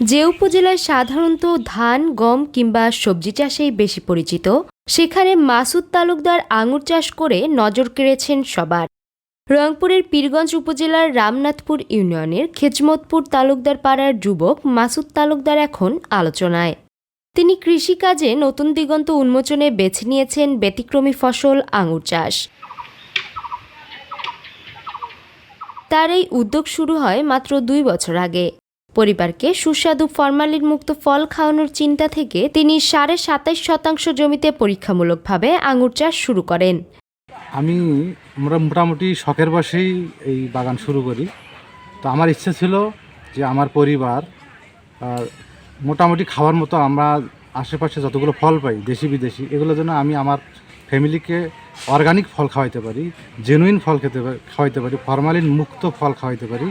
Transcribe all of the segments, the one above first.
যে উপজেলায় সাধারণত ধান, গম কিংবা সবজি চাষেই বেশি পরিচিত, সেখানে মাসুদ তালুকদার আঙুর চাষ করে নজর কেড়েছেন সবার। রংপুরের পীরগঞ্জ উপজেলার রামনাথপুর ইউনিয়নের খেজমতপুর তালুকদার পাড়ার যুবক মাসুদ তালুকদার এখন আলোচনায়। তিনি কৃষিকাজে নতুন দিগন্ত উন্মোচনে বেছে নিয়েছেন ব্যতিক্রমী ফসল আঙুর চাষ। তার এই উদ্যোগ শুরু হয় মাত্র দুই বছর আগে। পরিবারকে সুস্বাদু ফরমালিন মুক্ত ফল খাওয়ানোর চিন্তা থেকে তিনি সাড়ে সাতাইশ শতাংশ জমিতে পরীক্ষামূলকভাবে আঙুর চাষ শুরু করেন। আমি আমরা মোটামুটি শখের বসেই এই বাগান শুরু করি। তো আমার ইচ্ছে ছিল যে আমার পরিবার, আর মোটামুটি খাওয়ার মতো আমরা আশেপাশে যতগুলো ফল পাই, দেশি বিদেশি এগুলোর জন্য আমি আমার ফ্যামিলিকে অর্গানিক ফল খাওয়াইতে পারি, জেনুইন ফল খেতে খাওয়াইতে পারি, ফরমালিন মুক্ত ফল খাওয়াইতে পারি।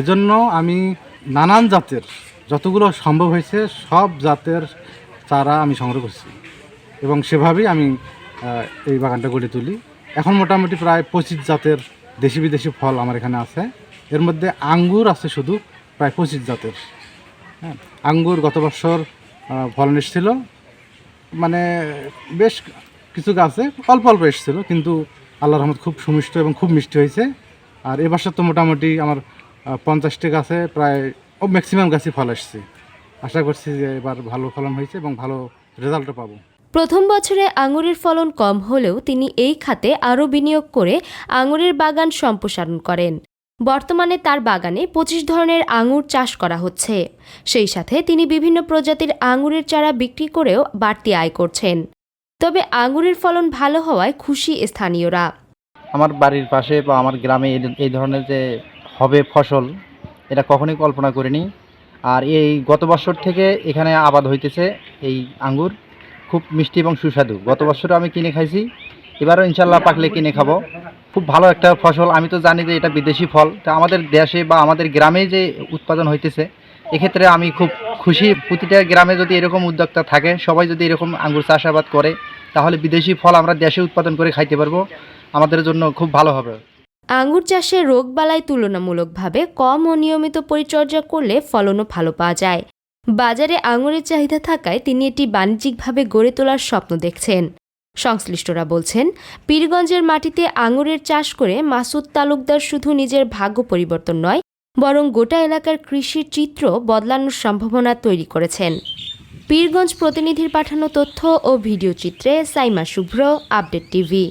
এজন্য আমি নানান জাতের যতগুলো সম্ভব হয়েছে, সব জাতের চারা আমি সংগ্রহ করছি। এবং সেভাবেই আমি এই বাগানটা গড়ে তুলি। এখন মোটামুটি প্রায় পঁচিশ জাতের দেশি বিদেশি ফল আমার এখানে আছে। এর মধ্যে আঙ্গুর আছে শুধু, প্রায় পঁচিশ জাতের। হ্যাঁ আঙ্গুর গত বছর ফলন এসেছিল। মানে বেশ কিছু গাছে অল্প অল্প এসেছিল, কিন্তু আল্লাহ রহমত খুব সুমিষ্ট এবং খুব মিষ্টি হয়েছে। আর এবছর তো মোটামুটি আমার পঞ্চাশটি গাছে প্রায় ও ম্যাক্সিমাম গাছই ফল আসছে। আশা করছি যে এবার ভালো ফলন হয়েছে এবং ভালো রেজাল্টও পাবো। প্রথম বছরে আঙুরের ফলন কম হলেও তিনি এই খাতে আরও বিনিয়োগ করে আঙুরের বাগান সম্প্রসারণ করেন। বর্তমানে তার বাগানে পঁচিশ ধরনের আঙুর চাষ করা হচ্ছে। সেই সাথে তিনি বিভিন্ন প্রজাতির আঙুরের চারা বিক্রি করেও বাড়তি আয় করছেন। তবে আঙুরের ফলন ভালো হওয়ায় খুশি স্থানীয়রা। আমার বাড়ির পাশে বা আমার গ্রামে এই ধরনের যে হবে ফসল এটা কখনোই কল্পনা করিনি। আর এই গত বছর থেকে এখানে আবাদ হইতেছে এই আঙ্গুর। খুব মিষ্টি এবং সুস্বাদু। গত বছরও আমি কিনে খাইছি। এবারও ইনশাল্লাহ পাকলে কিনে খাব। খুব ভালো একটা ফসল। আমি তো জানি যে এটা বিদেশি ফল। তা আমাদের দেশে বা আমাদের গ্রামে যে উৎপাদন হইতেছে, এক্ষেত্রে আমি খুব খুশি। প্রতিটা গ্রামে যদি এরকম উদ্যোক্তা থাকে, সবাই যদি এরকম আঙ্গুর চাষাবাদ করে, তাহলে বিদেশি ফল আমরা দেশে উৎপাদন করে খাইতে পারব। আমাদের জন্য খুব ভালো হবে। আঙুর চাষে রোগবালাই তুলনামূলকভাবে কম ও নিয়মিত পরিচর্যা করলে ফলনও ভালো পাওয়া যায়। বাজারে আঙুরের চাহিদা থাকায় তিনি এটি বাণিজ্যিকভাবে গড়ে তোলার স্বপ্ন দেখছেন। সংশ্লিষ্টরা বলছেন, পীরগঞ্জের মাটিতে আঙুরের চাষ করে মাসুদ তালুকদার শুধু নিজের ভাগ্য পরিবর্তন নয়, বরং গোটা এলাকার কৃষির চিত্র বদলানোর সম্ভাবনা তৈরি করেছেন। পীরগঞ্জ প্রতিনিধির পাঠানো তথ্য ও ভিডিও চিত্রে সাইমা শুভ্র, আপডেট টিভি।